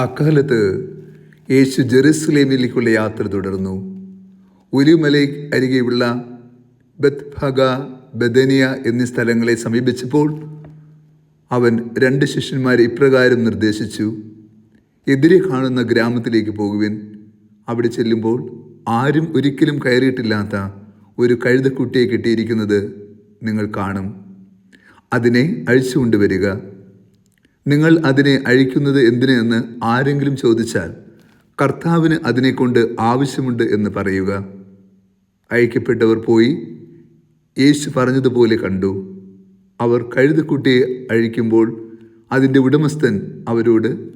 അക്കാലത്ത് യേശു ജെറുസലേമിലേക്കുള്ള യാത്ര തുടർന്നു. ഉരുമല അരികെയുള്ള ബത്ഫഗ ബദനിയ എന്നീ സ്ഥലങ്ങളെ സമീപിച്ചപ്പോൾ അവൻ രണ്ട് ശിഷ്യന്മാരെ ഇപ്രകാരം നിർദ്ദേശിച്ചു. എതിരെ കാണുന്ന ഗ്രാമത്തിലേക്ക് പോകുവിൻ. അവിടെ ചെല്ലുമ്പോൾ ആരും ഒരിക്കലും കയറിയിട്ടില്ലാത്ത ഒരു കഴുതക്കുട്ടിയെ കിട്ടിയിരിക്കുന്നത് നിങ്ങൾ കാണും. അതിനെ അഴിച്ചുകൊണ്ടുവരിക. നിങ്ങൾ അതിനെ അഴിക്കുന്നത് എന്തിനെന്ന് ആരെങ്കിലും ചോദിച്ചാൽ കർത്താവിന് അതിനെക്കൊണ്ട് ആവശ്യമുണ്ട് എന്ന് പറയുക. അയക്കപ്പെട്ടവർ പോയി യേശു പറഞ്ഞതുപോലെ കണ്ടു. അവർ കഴുതക്കുട്ടിയെ അഴിക്കുമ്പോൾ അതിന്റെ ഉടമസ്ഥൻ അവരോട്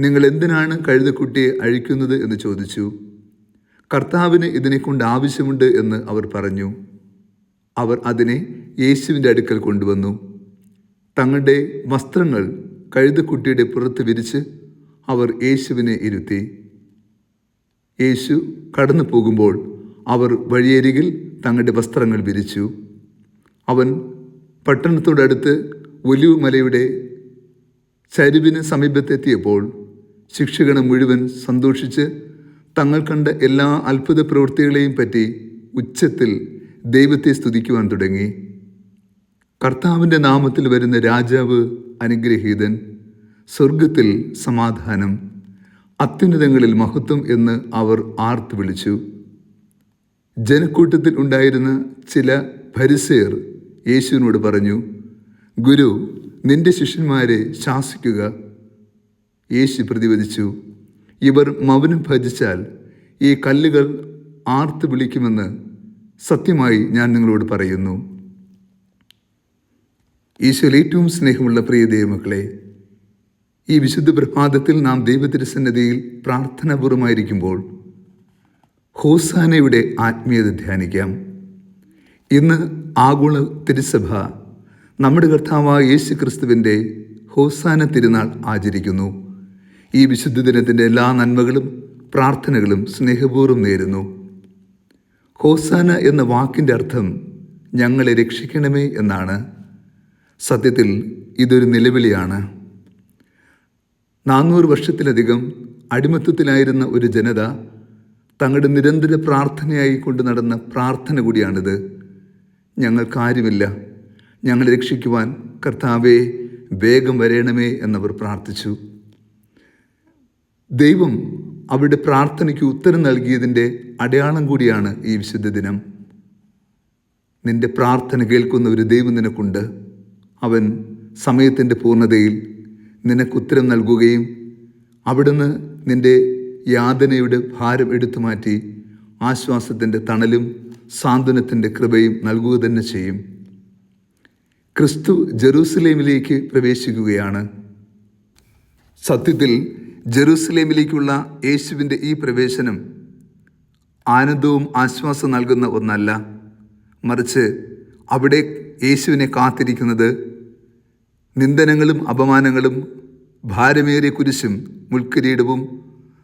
നിങ്ങൾ എന്തിനാണ് കഴുതക്കുട്ടിയെ അഴിക്കുന്നത് എന്ന് ചോദിച്ചു. കർത്താവിന് ഇതിനെക്കൊണ്ട് ആവശ്യമുണ്ട് എന്ന് അവർ പറഞ്ഞു. അവർ അതിനെ യേശുവിന്റെ അടുക്കൽ കൊണ്ടുവന്നു. തങ്ങളുടെ വസ്ത്രങ്ങൾ കഴുതക്കുട്ടിയുടെ പുറത്ത് വിരിച്ച് അവർ യേശുവിനെ ഇരുത്തി. യേശു കടന്നു പോകുമ്പോൾ അവർ വഴിയരികിൽ തങ്ങളുടെ വസ്ത്രങ്ങൾ വിരിച്ചു. അവൻ പട്ടണത്തോടടുത്ത് ഒലിവ് ചരിവിന് സമീപത്തെത്തിയപ്പോൾ ശിക്ഷകണം മുഴുവൻ സന്തോഷിച്ച് തങ്ങൾ കണ്ട എല്ലാ അത്ഭുത പ്രവൃത്തികളെയും പറ്റി ഉച്ചത്തിൽ ദൈവത്തെ സ്തുതിക്കുവാൻ തുടങ്ങി. കർത്താവിന്റെ നാമത്തിൽ വരുന്ന രാജാവ് അനുഗ്രഹീതൻ സ്വർഗത്തിൽ സമാധാനം അത്യുന്നതങ്ങളിൽ മഹത്വം എന്ന് അവർ ആർത്ത് വിളിച്ചു. ജനക്കൂട്ടത്തിൽ ഉണ്ടായിരുന്ന ചില ഭരിസേർ യേശുവിനോട് പറഞ്ഞു ഗുരു നിന്റെ ശിഷ്യന്മാരെ ശാസിക്കുക. യേശു പ്രതിവദിച്ചു ഇവർ മൗനം ഭജിച്ചാൽ ഈ കല്ലുകൾ ആർത്ത് വിളിക്കുമെന്ന് സത്യമായി ഞാൻ നിങ്ങളോട് പറയുന്നു. ഈശോയിൽ ഏറ്റവും സ്നേഹമുള്ള പ്രിയ ദൈവമക്കളെ ഈ വിശുദ്ധ പ്രഭാതത്തിൽ നാം ദൈവത്തിരുസന്നതിയിൽ പ്രാർത്ഥനാപൂർവമായിരിക്കുമ്പോൾ ഹോസാനയുടെ ആത്മീയത ധ്യാനിക്കാം. ഇന്ന് ആഗോള തിരുസഭ നമ്മുടെ കർത്താവായ യേശു ക്രിസ്തുവിന്റെ ഹോസാന തിരുനാൾ ആചരിക്കുന്നു. ഈ വിശുദ്ധ ദിനത്തിന്റെ എല്ലാ നന്മകളും പ്രാർത്ഥനകളും സ്നേഹപൂർവം നേരുന്നു. ഹോസാന എന്ന വാക്കിന്റെ അർത്ഥം ഞങ്ങളെ രക്ഷിക്കണമേ എന്നാണ്. സത്യത്തിൽ ഇതൊരു നിലവിളിയാണ്. നാനൂറ് വർഷത്തിലധികം അടിമത്തത്തിലായിരുന്ന ഒരു ജനത തങ്ങളുടെ നിരന്തര പ്രാർത്ഥനയായി കൊണ്ട് നടന്ന പ്രാർത്ഥന കൂടിയാണിത്. ഞങ്ങൾക്കാരുമില്ല. ഞങ്ങളെ രക്ഷിക്കുവാൻ കർത്താവെ വേഗം വരയണമേ എന്നവർ പ്രാർത്ഥിച്ചു. ദൈവം അവരുടെ പ്രാർത്ഥനയ്ക്ക് ഉത്തരം നൽകിയതിന്റെ അടയാളം കൂടിയാണ് ഈ വിശുദ്ധ ദിനം. നിന്റെ പ്രാർത്ഥന കേൾക്കുന്ന ഒരു ദൈവം നിനക്കുണ്ട്. അവൻ സമയത്തിന്റെ പൂർണതയിൽ നിനക്കുത്തരം നൽകുകയും അവിടുന്ന് നിന്റെ യാതനയുടെ ഭാരം എടുത്തു മാറ്റി ആശ്വാസത്തിന്റെ തണലും സാന്ത്വനത്തിന്റെ കൃപയും നൽകുക തന്നെ ചെയ്യും. ക്രിസ്തു ജെറൂസലേമിലേക്ക് പ്രവേശിക്കുകയാണ്. സത്യത്തിൽ ജെറൂസലേമിലേക്കുള്ള യേശുവിന്റെ ഈ പ്രവേശനം ആനന്ദവും ആശ്വാസം നൽകുന്ന ഒന്നല്ല. മറിച്ച് അവിടെ യേശുവിനെ കാത്തിരിക്കുന്നത് നിന്ദനങ്ങളും അപമാനങ്ങളും ഭാരമേറിയ കുരിശും മുൾക്കിരീടവും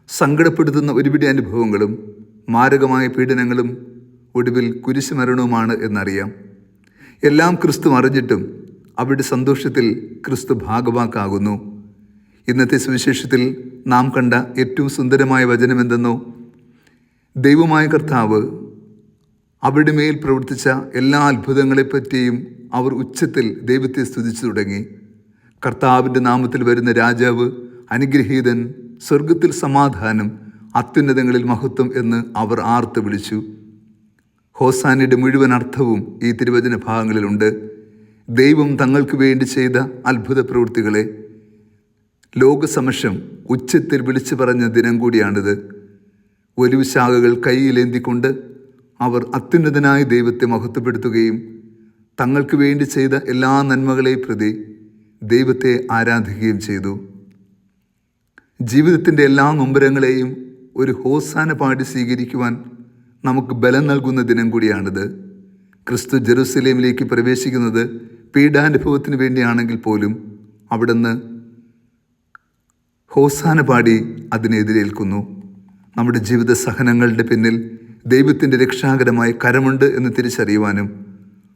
സങ്കടപ്പെടുത്തുന്ന ഒരുപിടി അനുഭവങ്ങളും മാരകമായ പീഡനങ്ങളും ഒടുവിൽ കുരിശുമരണവുമാണ് എന്നറിയാം. എല്ലാം ക്രിസ്തു അറിഞ്ഞിട്ടും അവരുടെ സന്തോഷത്തിൽ ക്രിസ്തു ഭാഗവാക്കാകുന്നു. ഇന്നത്തെ സുവിശേഷത്തിൽ നാം കണ്ട ഏറ്റവും സുന്ദരമായ വചനമെന്തെന്നോ? ദൈവമായ കർത്താവ് അവരുടെ മേൽ പ്രവർത്തിച്ച എല്ലാ അത്ഭുതങ്ങളെപ്പറ്റിയും അവർ ഉച്ചത്തിൽ ദൈവത്തെ സ്തുതിച്ചു തുടങ്ങി. കർത്താവിന്റെ നാമത്തിൽ വരുന്ന രാജാവ് അനുഗ്രഹീതൻ സ്വർഗത്തിൽ സമാധാനം അത്യുന്നതങ്ങളിൽ മഹത്വം എന്ന് അവർ ആർത്ത് വിളിച്ചു. ഹോസാനയുടെ മുഴുവൻ അർത്ഥവും ഈ തിരുവചന ഭാഗങ്ങളിലുണ്ട്. ദൈവം തങ്ങൾക്ക് വേണ്ടി ചെയ്ത അത്ഭുത പ്രവൃത്തികളെ. ലോകസമക്ഷം ഉച്ചത്തിൽ വിളിച്ചു പറഞ്ഞ ദിനം കൂടിയാണിത്. ഒലിവ് ശാഖകൾ കൈയിലേന്തിക്കൊണ്ട് അവർ അത്യുന്നതനായ ദൈവത്തെ മഹത്വപ്പെടുത്തുകയും തങ്ങൾക്ക് വേണ്ടി ചെയ്ത എല്ലാ നന്മകളെ പ്രതി ദൈവത്തെ ആരാധിക്കുകയും ചെയ്തു. ജീവിതത്തിന്റെ എല്ലാ നൊമ്പരങ്ങളെയും ഒരു ഹോസാന പാടി സ്വീകരിക്കുവാൻ നമുക്ക് ബലം നൽകുന്ന ദിനം കൂടിയാണിത്. ക്രിസ്തു ജെറുസലേമിലേക്ക് പ്രവേശിക്കുന്നത് പീഡാനുഭവത്തിന് വേണ്ടിയാണെങ്കിൽ പോലും അവിടുന്ന് ഹോസാന പാടി അതിനെ എതിരേൽക്കുന്നു. നമ്മുടെ ജീവിത സഹനങ്ങളുടെ പിന്നിൽ ദൈവത്തിന്റെ രക്ഷാകരമായ കരമുണ്ട് എന്ന് തിരിച്ചറിയുവാനും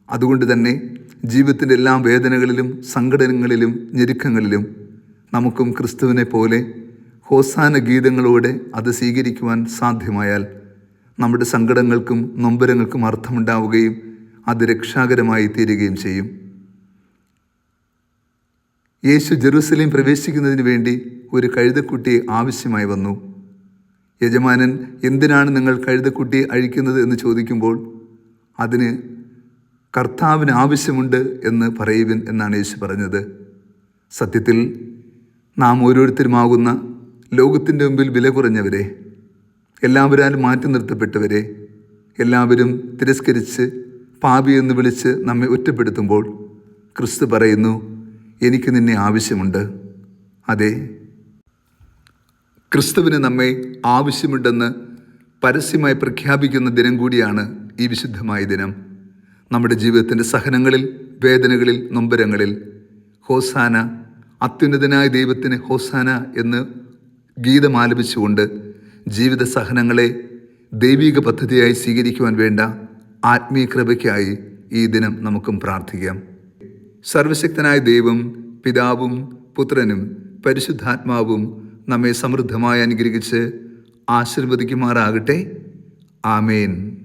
അതുകൊണ്ട് തന്നെ ജീവിതത്തിന്റെ എല്ലാ വേദനകളിലും സങ്കടങ്ങളിലും ഞെരുക്കങ്ങളിലും നമുക്കും ക്രിസ്തുവിനെ പോലെ ഹോസാന ഗീതങ്ങളോടെ അത് സ്വീകരിക്കുവാൻ സാധ്യമായാൽ നമ്മുടെ സങ്കടങ്ങൾക്കും നൊമ്പരങ്ങൾക്കും അർത്ഥമുണ്ടാവുകയും അത് രക്ഷാകരമായി തീരുകയും ചെയ്യും. യേശു ജെറൂസലേം പ്രവേശിക്കുന്നതിന് വേണ്ടി ഒരു കഴുതക്കുട്ടി ആവശ്യമായി വന്നു. യജമാനൻ എന്തിനാണ് നിങ്ങൾ കഴുതക്കുട്ടി അഴിക്കുന്നത് എന്ന് ചോദിക്കുമ്പോൾ അതിന് കർത്താവിന് ആവശ്യമുണ്ട് എന്ന് പറയുവിൻ എന്നാണ് യേശു പറഞ്ഞത്. സത്യത്തിൽ നാം ഓരോരുത്തരുമാകുന്ന ലോകത്തിന്റെ മുമ്പിൽ വില കുറഞ്ഞവരെ എല്ലാവരാലും മാറ്റി നിർത്തപ്പെട്ടവരെ എല്ലാവരും തിരസ്കരിച്ച് പാപി എന്ന് വിളിച്ച് നമ്മെ ഒറ്റപ്പെടുത്തുമ്പോൾ ക്രിസ്തു പറയുന്നു എനിക്ക് നിന്നെ ആവശ്യമുണ്ട് അതെ ക്രിസ്തുവിന് നമ്മെ ആവശ്യമുണ്ടെന്ന് പരസ്യമായി പ്രഖ്യാപിക്കുന്ന ദിനം കൂടിയാണ് ഈ വിശുദ്ധമായ ദിനം. നമ്മുടെ ജീവിതത്തിന്റെ സഹനങ്ങളിൽ വേദനകളിൽ നൊമ്പരങ്ങളിൽ ഹോസാന അത്യുന്നതനായ ദൈവത്തിന് ഹോസാന എന്ന് ഗീതം ആലപിച്ചുകൊണ്ട് ജീവിത സഹനങ്ങളെ ദൈവിക പദ്ധതിയായി സ്വീകരിക്കുവാൻ വേണ്ട ആത്മീയ കൃപയ്ക്കായി ഈ ദിനം നമുക്കും പ്രാർത്ഥിക്കാം. സർവശക്തനായ ദൈവം പിതാവും പുത്രനും പരിശുദ്ധാത്മാവും നമ്മെ സമൃദ്ധമായി അനുഗ്രഹിച്ച് ആശീർവദിക്കുമാറാകട്ടെ. ആമേൻ.